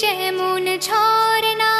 जन झोर ना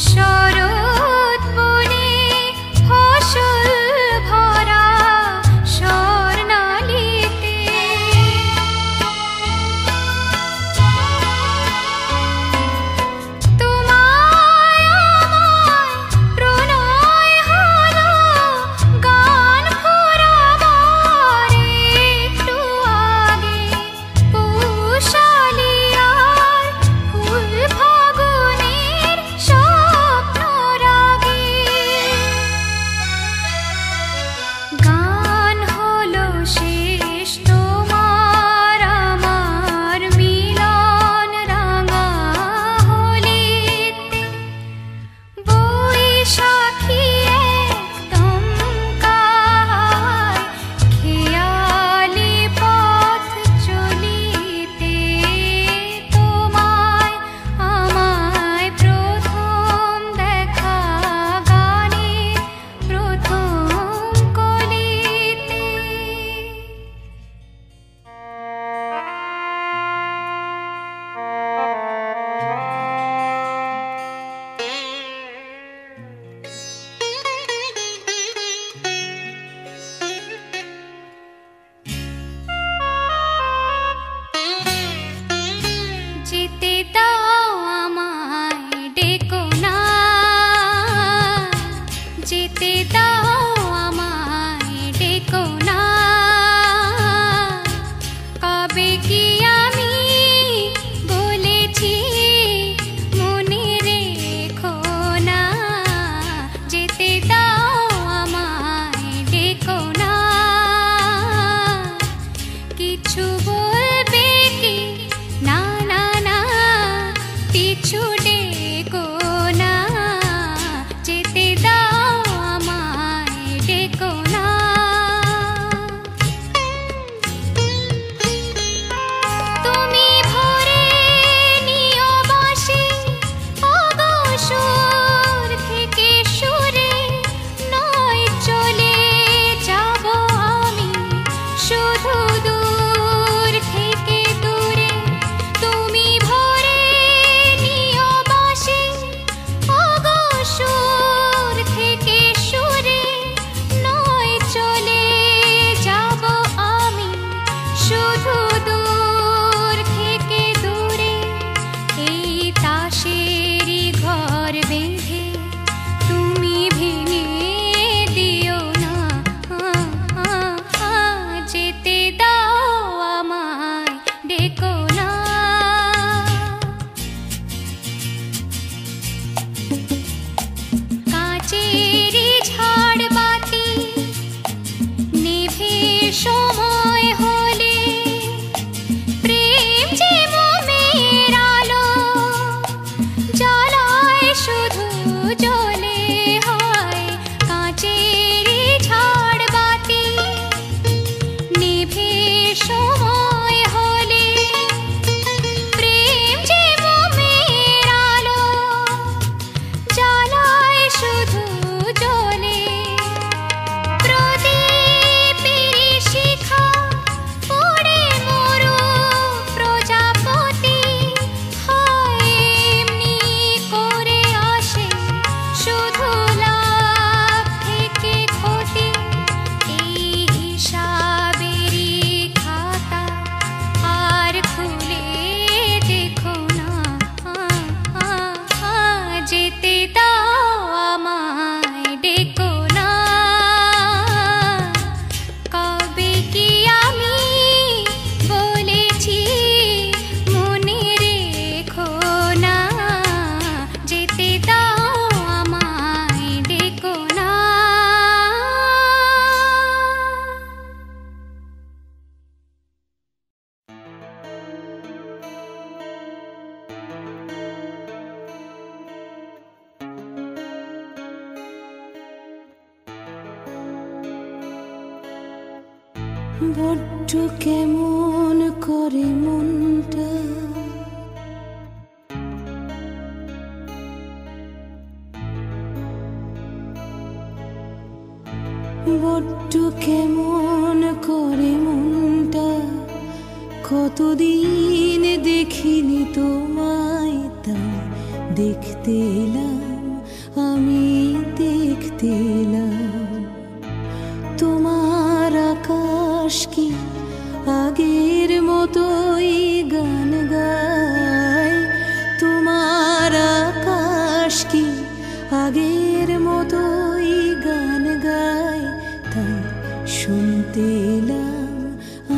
show তাসেরি ঘর বেঁধে তুমি ভেঙে বড্ড কেমন করে মনটা। বড্ড কেমন করে মনটা, কতদিন দেখিনি তোমায় তা দেখতে এলাম, আমি দেখতে এলাম। মানুষ কি আগের মতোই গান গায় তোমার আকাশ কি আগের মতোই গান গায় তাই শুনতে এলাম,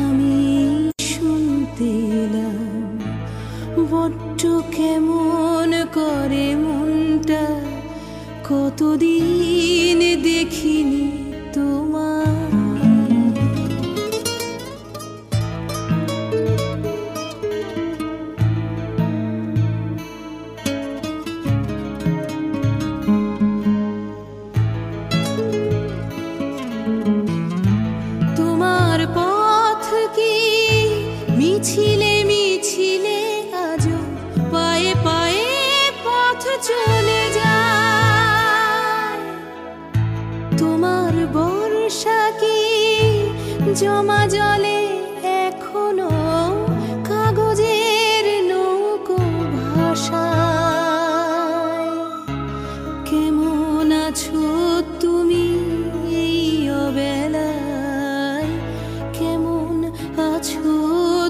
আমি শুনতে এলাম। বড্ড কেমন করে মনটা, কতদিন দেখিনি জমা জলে এখনও কাগজের নৌকো ভাষা কেমন আছো তুমি এই অবেলায়? কেমন আছো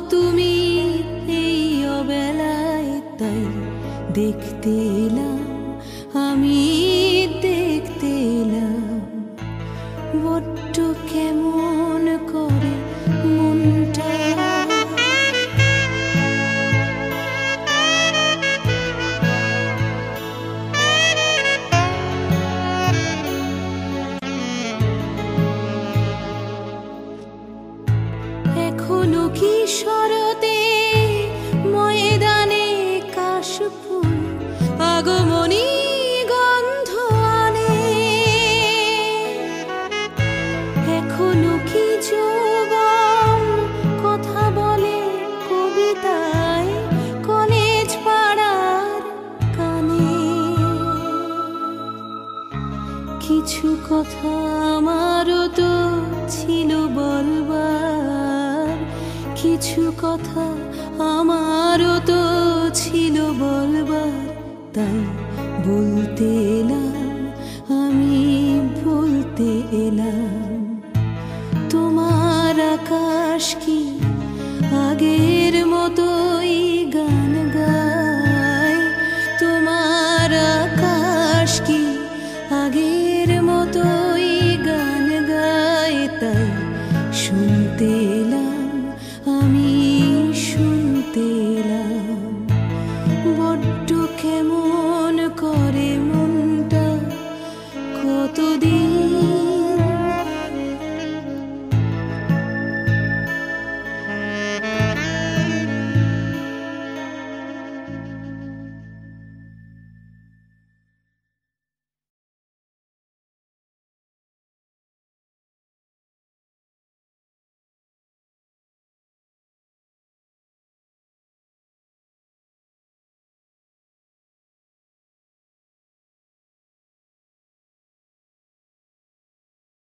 তুমি এই অবেলায়? তাই দেখতে এলাম। কিছু কথা আমারও তো ছিল বলবার। কিছু কথা আমারও তো ছিল বলবার। তাই বলতে না